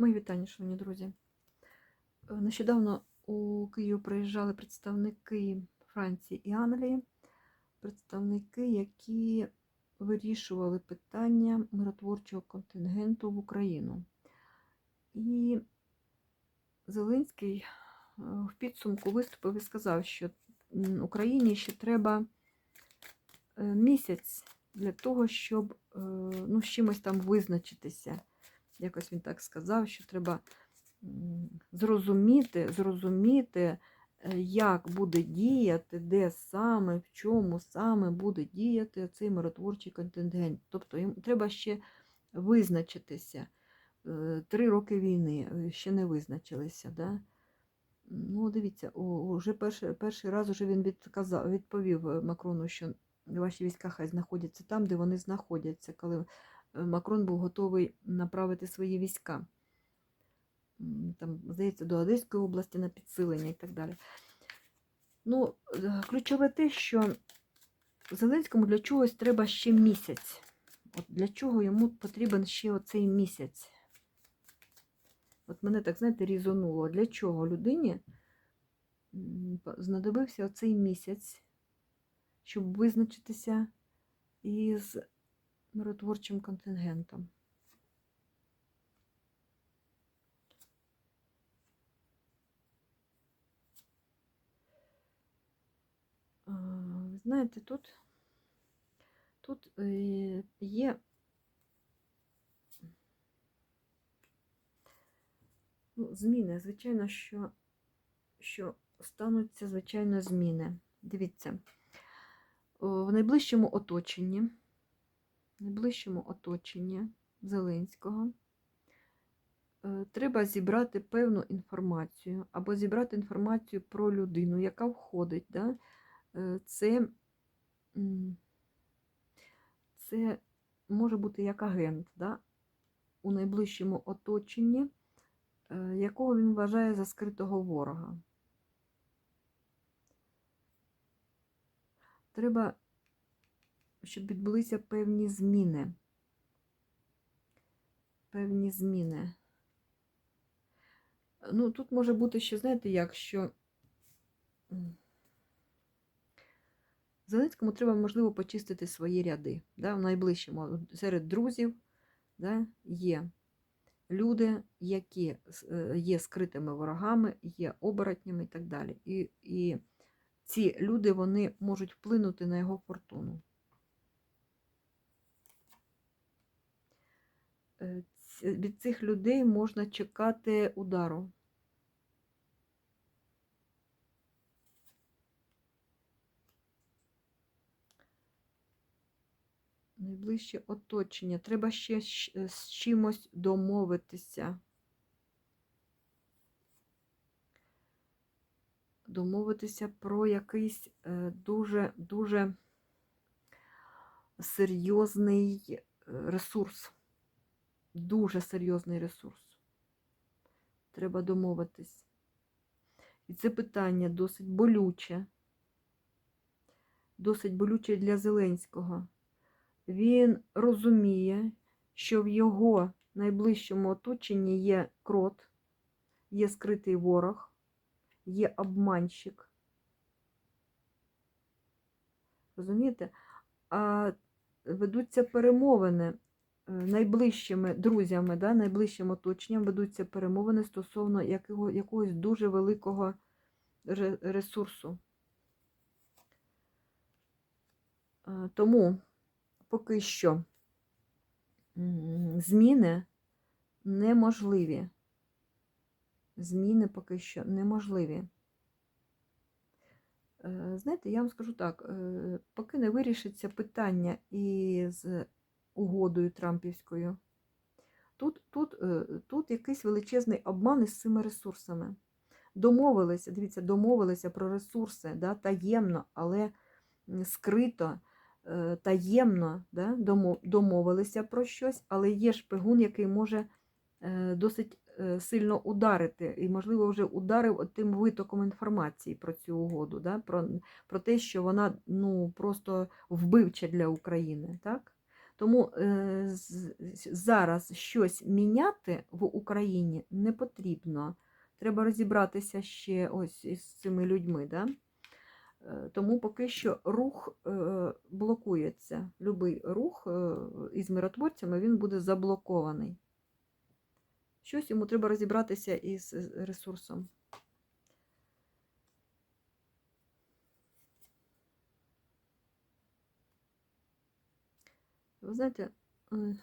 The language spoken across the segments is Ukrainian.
Мої вітання, шановні друзі. Е, Нещодавно у Київ приїжджали представники Франції і Англії, представники, які вирішували питання миротворчого контингенту в Україну. І Зеленський е, в підсумку виступив і сказав, що Україні ще треба е, місяць для того, щоб ну, з чимось там визначитися. Якось він так сказав, що треба зрозуміти, зрозуміти, е, як буде діяти, де саме, в чому саме буде діяти цей миротворчий контингент. Тобто їм треба ще визначитися. Е, Три роки війни е, ще не визначилися. Да? Ну, дивіться, вже перший, перший раз уже він відказав, відповів Макрону, що ваші війська хай знаходяться там, де вони знаходяться, коли Макрон був готовий направити свої війська. Там, здається, до Одеської області на підсилення і так далі. Ну, е, ключове те, що Зеленському для чогось треба ще місяць. От для чого йому потрібен ще оцей місяць? От мене так, знаєте, різонуло. Для чого людині знадобився оцей місяць, щоб визначитися із миротворчим контингентом? Ви знаєте, тут, тут е, є ну, зміни. Звичайно, що, що стануться, звичайно, зміни. Дивіться, в найближчому оточенні, найближчому оточенні Зеленського е, треба зібрати певну інформацію або зібрати інформацію про людину, яка входить. Да? Е, Це, це може бути як агент да? у найближчому оточенні, е, якого він вважає за скритого ворога. Треба, щоб відбулися певні зміни. Певні зміни. Ну, тут може бути ще, знаєте, як, що Зеленському треба, можливо, почистити свої ряди. Да, в найближчому серед друзів да, є люди, які е, є скритими ворогами, є оборотнями і так далі. І, і ці люди вони можуть вплинути на його фортуну. Е, ц- Від цих людей можна чекати удару. Найближче оточення. Треба ще з чимось домовитися. Домовитися про якийсь е, дуже дуже серйозний е, ресурс. Дуже серйозний ресурс. Треба домовитись. І це питання досить болюче. Досить болюче для Зеленського. Він розуміє, що в його найближчому оточенні є крот, є скритий ворог, є обманщик. Розумієте? А ведуться перемовини найближчими друзями, да, найближчим оточенням ведуться перемовини стосовно якого, якогось дуже великого ресурсу. Е, Тому поки що зміни неможливі. Зміни поки що неможливі. Е, Знаєте, я вам скажу так, е, поки не вирішиться питання із угодою Трампівською, тут, тут, е, тут якийсь величезний обман із цими ресурсами. Домовилися, дивіться, домовилися про ресурси да, таємно, але скрито, е, таємно да, домовилися про щось, але є шпигун, який може е, досить сильно ударити, і, можливо, вже ударив тим витоком інформації про цю угоду, да, про, про те, що вона ну, просто вбивча для України. Так? Тому е, зараз щось міняти в Україні не потрібно. Треба розібратися ще ось із цими людьми. Да? Е, Тому поки що рух е, блокується. Любий рух із миротворцями він буде заблокований. Щось йому треба розібратися із ресурсом. Ви знаєте, е,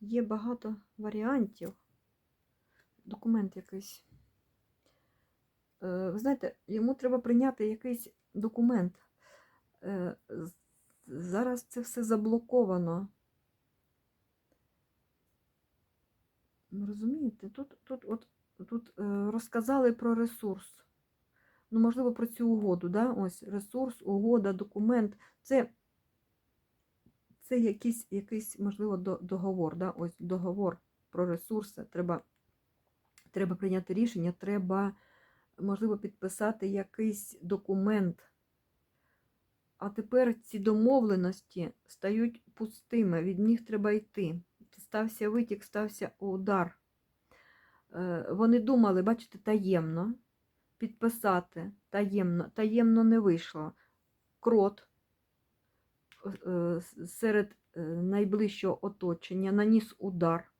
є багато варіантів. Документ якийсь. Е, Ви знаєте, йому треба прийняти якийсь документ. Е, Зараз це все заблоковано. Ну, Розумієте, тут, тут, от, тут розказали про ресурс. Ну, можливо, про цю угоду. Да? Ось ресурс, угода, документ. Це, це якийсь, якийсь можливо, до- договор. Да? Ось договор про ресурси. Треба, треба прийняти рішення, треба, можливо, підписати якийсь документ. А тепер ці домовленості стають пустими, від них треба йти. Стався витік, стався удар. Е, Вони думали, бачите, таємно підписати, таємно, таємно не вийшло. Крот серед е, найближчого оточення наніс удар.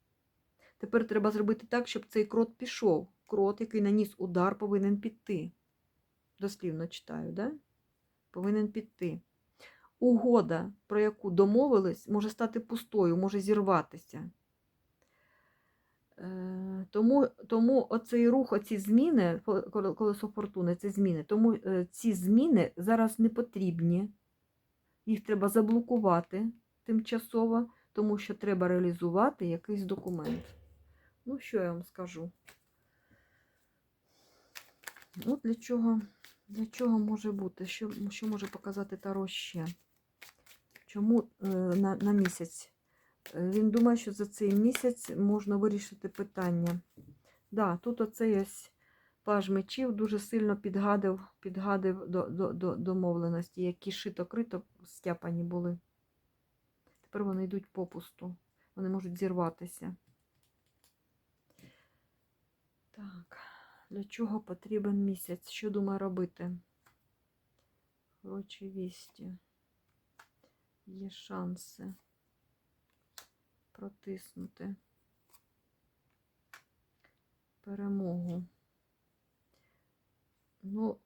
Тепер треба зробити так, щоб цей крот пішов. Крот, який наніс удар, повинен піти. Дослівно читаю, да? повинен піти. Угода, про яку домовились, може стати пустою, може зірватися. Е, Тому, тому оцей рух, оці зміни, коле- коле- колесо фортуни, це зміни. Тому е, ці зміни зараз не потрібні. Їх треба заблокувати тимчасово, тому що треба реалізувати якийсь документ. Ну, що я вам скажу? Ну, для чого, для чого може бути? Що, що може показати Таро ще? Чому е, на, на місяць? Е, Він думає, що за цей місяць можна вирішити питання. Да, тут оцей ось паж мечів дуже сильно підгадив, підгадив до, до, до домовленості, які шито-крито стяпані були. Тепер вони йдуть попусту. Вони можуть зірватися. Так, для чого потрібен місяць? Що думає робити? Коротше, вісті. Є шанси протиснути перемогу. Ну,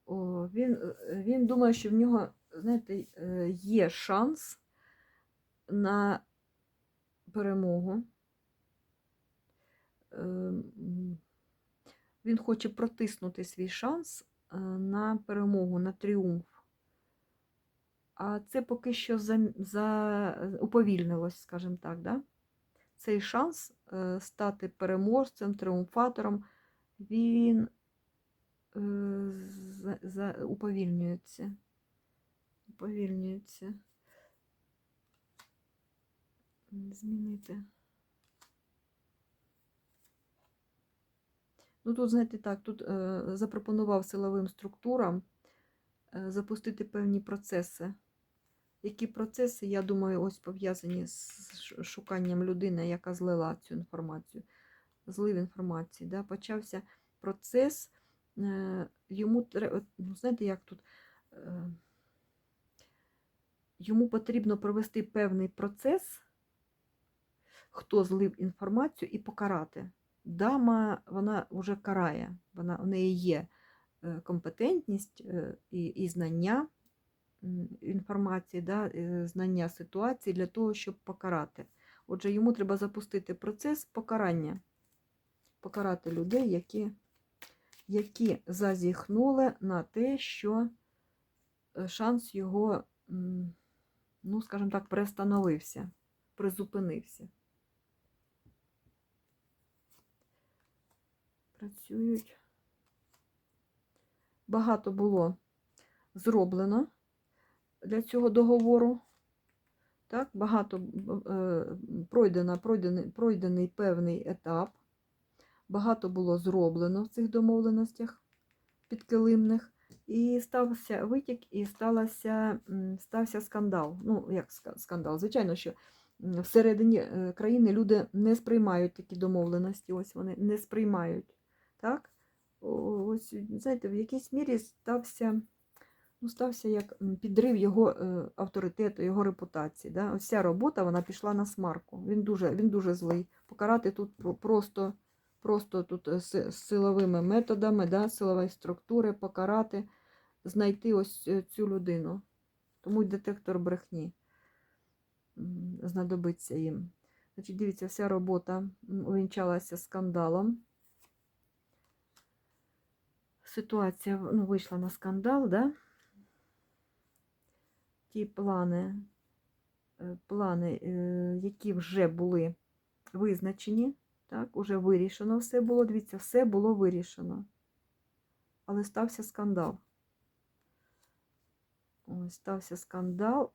він, е, він думає, що в нього, знаєте, е, є шанс на перемогу. Ем, Він хоче протиснути свій шанс е, на перемогу, на тріумф. А це поки що за, за, уповільнилось, скажімо так. Да? Цей шанс стати переможцем, тріумфатором, він за, за, уповільнюється. Уповільнюється. Змінити. Ну, тут, знаєте, так, тут е, запропонував силовим структурам е, запустити певні процеси. Які процеси, я думаю, ось пов'язані з шуканням людини, яка злила цю інформацію, злив інформації. Да? Почався процес, е, йому треба, ну, знаєте, як тут, йому потрібно провести певний процес, хто злив інформацію, і покарати. Дама, вона вже карає, вона, у неї є е, компетентність е, і, і знання інформації, да, е, знання ситуації для того, щоб покарати. Отже, йому треба запустити процес покарання, покарати людей, які, які зазіхнули на те, що е, шанс його, ну, скажімо так, приостановився, призупинився. Працюють. Багато було зроблено для цього договору. Так, багато е, пройдено, пройдений, пройдений певний етап. Багато було зроблено в цих домовленостях підкилимних. І стався витік, і сталося, стався скандал. Ну, як скандал? Звичайно, що всередині е, країни люди не сприймають такі домовленості. Ось вони не сприймають. Так? Ось, знаєте, в якійсь мірі стався, ну, стався як підрив його е, авторитету, його репутації. Да? Ця робота вона пішла на смарку. Він дуже, він дуже злий. Покарати тут просто, просто тут е, с- силовими методами, да? силової структури, покарати, знайти ось е, цю людину. Тому детектор брехні знадобиться їм. Значить, дивіться, вся робота увінчалася скандалом. Ситуація ну, вийшла на скандал, да? ті плани, е, плани, які вже були визначені, так, уже вирішено все було. Дивіться, все було вирішено. Але стався скандал. Ось стався скандал.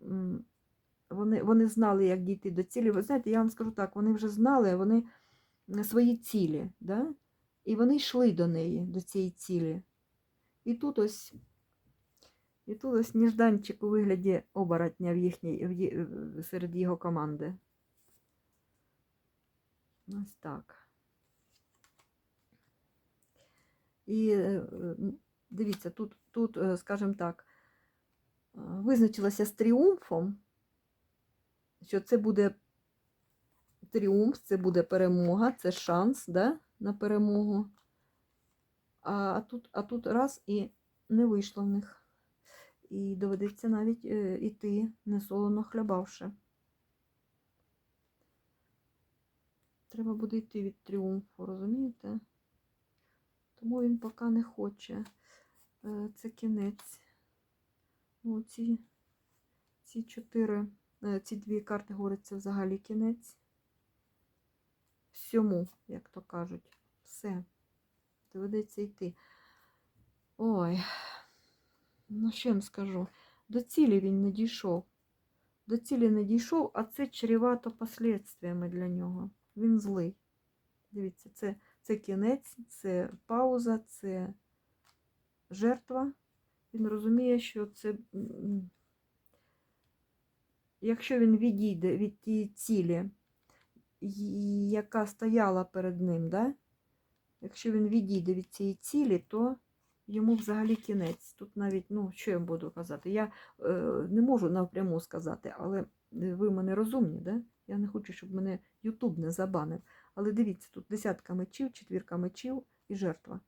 Вони, вони знали, як дійти до цілі. Ви знаєте, я вам скажу так, вони вже знали вони свої цілі, да? і вони йшли до неї, до цієї цілі. І тут ось, і тут ось Ніжданчик у вигляді оборотня в їхній, в- серед його команди. Ось так. І е, дивіться, тут, тут, е, скажімо так, е, визначилася з тріумфом, що це буде тріумф, це буде перемога, це шанс да, на перемогу. А, тут, а тут раз і не вийшло в них. І доведеться навіть іти, не солоно хлябавши. Треба буде йти від тріумфу, розумієте? Тому він поки не хоче. Е, Це кінець. Ну, ці, ці чотири, е, ці дві карти говорять, це взагалі кінець. Всьому, як то кажуть, все. Доведеться йти. Ой, ну що я вам скажу? До цілі він не дійшов. До цілі не дійшов, а це чревато последствиями для нього. Він злий. Дивіться, це, це кінець, це пауза, це жертва. Він розуміє, що це. Якщо він відійде від тієї цілі, яка стояла перед ним, да? якщо він відійде від цієї цілі, то йому взагалі кінець. Тут навіть, ну, що я буду казати? Я е, не можу напряму сказати, але е, ви мене розумні, да? Я не хочу, щоб мене Ютуб не забанив. Але дивіться, тут десятка мечів, четвірка мечів і жертва.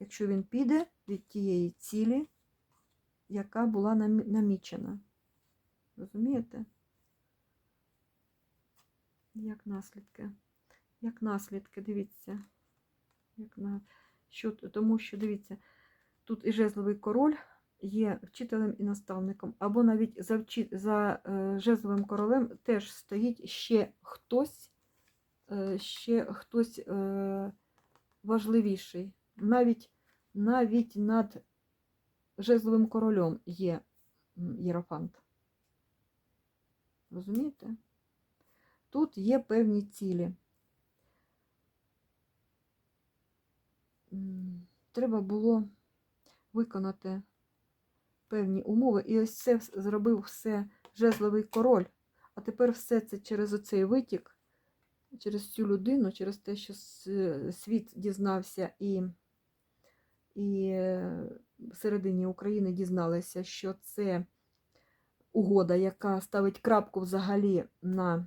Якщо він піде від тієї цілі, яка була намічена. Розумієте? Як наслідки? Як наслідки, дивіться. Як на... що... Тому що, дивіться, тут і жезловий король є вчителем і наставником, або навіть за, вчи... за е, жезловим королем теж стоїть ще хтось, е, ще хтось е, важливіший. Навіть, навіть над жезловим королем є єрофант. Розумієте? Тут є певні цілі. Треба було виконати певні умови. І ось це зробив все жезловий король. А тепер все це через оцей витік, через цю людину, через те, що світ дізнався і, і е, всередині України дізналися, що це угода, яка ставить крапку взагалі на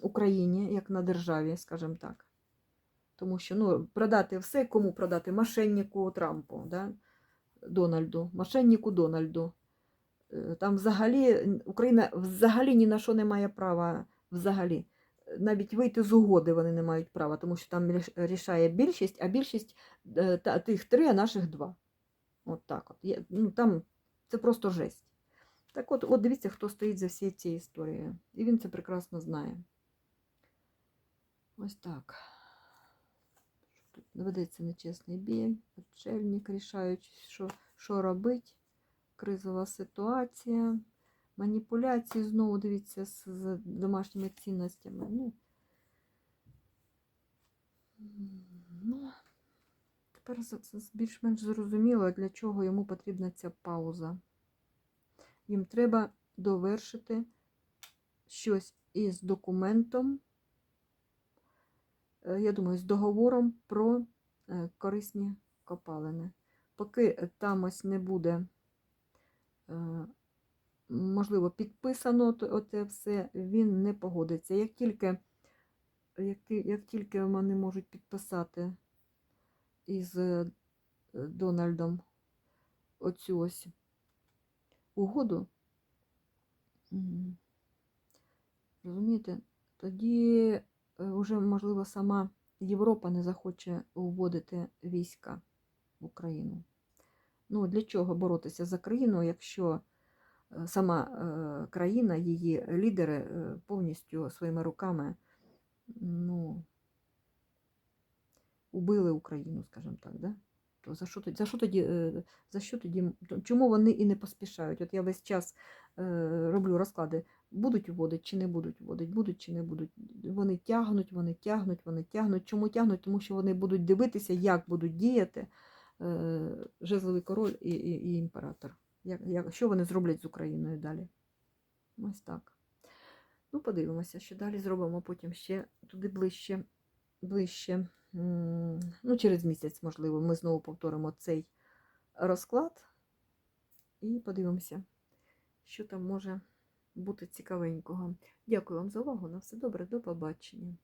Україні, як на державі, скажімо так. Тому що ну, продати все, кому продати? Мошеннику Трампу, да? Дональду, мошеннику Дональду. Е, Там взагалі Україна взагалі ні на що не має права взагалі. Навіть вийти з угоди вони не мають права, тому що там рішає більшість, а більшість е, тих три, а наших два. От так от. Є- Ну, там це просто жесть. Так от, от дивіться, хто стоїть за всією цією історією. І він це прекрасно знає. Ось так. Тут доведеться нечесний бій, очельник рішають, що, що робити. Кризова ситуація, маніпуляції знову дивіться з, з домашніми цінностями. Ну, ну, тепер більш-менш зрозуміло, для чого йому потрібна ця пауза. Їм треба довершити щось із документом, я думаю, з договором про е, корисні копалини. Поки е, там ось не буде, е, можливо, підписано оте все, він не погодиться. Як тільки, як, як тільки вони можуть підписати із е, Дональдом оцю ось угоду, розумієте, тоді вже, можливо, сама Європа не захоче вводити війська в Україну. Ну, для чого боротися за країну, якщо е, сама е, країна, її лідери е, повністю своїми руками ну, убили Україну, скажімо так, да? То за що тоді, за що тоді, е, за що тоді, то чому вони і не поспішають? От я весь час е, роблю розклади, будуть вводити чи не будуть вводити, будуть чи не будуть. Вони тягнуть, вони тягнуть, вони тягнуть. Чому тягнуть? Тому що вони будуть дивитися, як будуть діяти е, жезловий король і, і, і імператор. Як, як, що вони зроблять з Україною далі? Ось так. Ну, подивимося, що далі зробимо потім ще туди ближче, ближче. Ну, через місяць, можливо, ми знову повторимо цей розклад і подивимося, що там може бути цікавенького. Дякую вам за увагу. На все добре, до побачення.